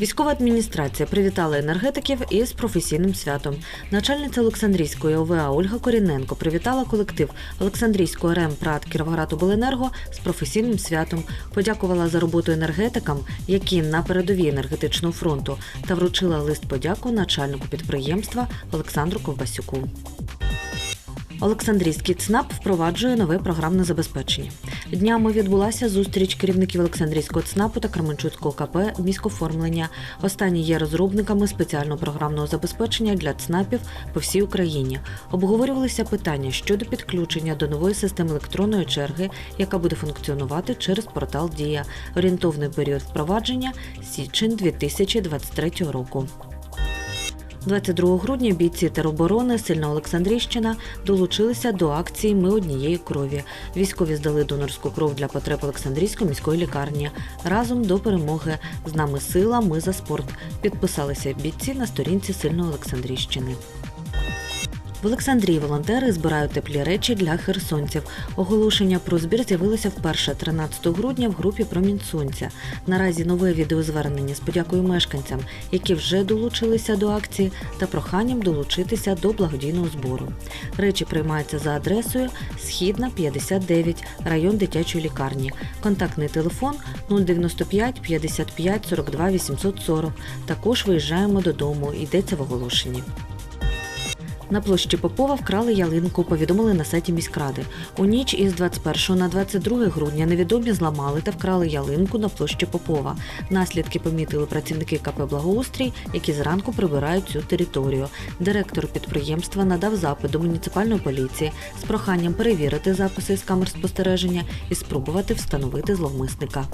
Військова адміністрація привітала енергетиків із професійним святом. Начальниця Олександрійської ОВА Ольга Коріненко привітала колектив Олександрійського РЕМ ПРАТ Кіровоградобленерго з професійним святом. Подякувала за роботу енергетикам, які на передовій енергетичного фронту, та вручила лист подяку начальнику підприємства Олександру Ковбасюку. Олександрійський ЦНАП впроваджує нове програмне забезпечення. Днями відбулася зустріч керівників Олександрійського ЦНАПу та Кременчуцького КП міськоформлення. Останні є розробниками спеціального програмного забезпечення для ЦНАПів по всій Україні. Обговорювалися питання щодо підключення до нової системи електронної черги, яка буде функціонувати через портал Дія. Орієнтовний період впровадження січень 2023 року. 22 грудня бійці тероборони Сильна Олександрійщина долучилися до акції Ми однієї крові. Військові здали донорську кров для потреб Олександрійської міської лікарні. Разом до перемоги з нами сила, ми за спорт. Підписалися бійці на сторінці Сильної Олександрійщини. В Олександрії волонтери збирають теплі речі для херсонців. Оголошення про збір з'явилося вперше 13 грудня в групі Промінь сонця. Наразі нове відеозвернення з подякою мешканцям, які вже долучилися до акції, та проханням долучитися до благодійного збору. Речі приймаються за адресою Східна 59, район дитячої лікарні. Контактний телефон 095 55 42 840. Також виїжджаємо додому. Йдеться в оголошенні. На площі Попова вкрали ялинку, повідомили на сайті міськради. У ніч із 21 на 22 грудня невідомі зламали та вкрали ялинку на площі Попова. Наслідки помітили працівники КП Благоустрій, які зранку прибирають цю територію. Директор підприємства надав запит до муніципальної поліції з проханням перевірити записи з камер спостереження і спробувати встановити зловмисника.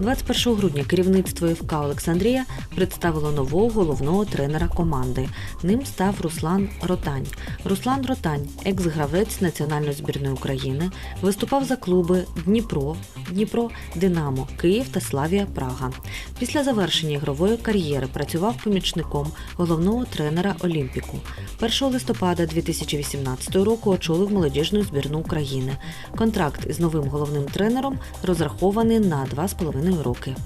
21 грудня керівництво ФК Олександрія представило нового головного тренера команди. Ним став Руслан Ротань. Руслан Ротань, екс-гравець національної збірної України, виступав за клуби Дніпро, Дніпро, Динамо, Київ та Славія Прага. Після завершення ігрової кар'єри працював помічником головного тренера Олімпіку. 1 листопада 2018 року очолив молодіжну збірну України. Контракт із новим головним тренером розрахований на 2,5 поранив руки.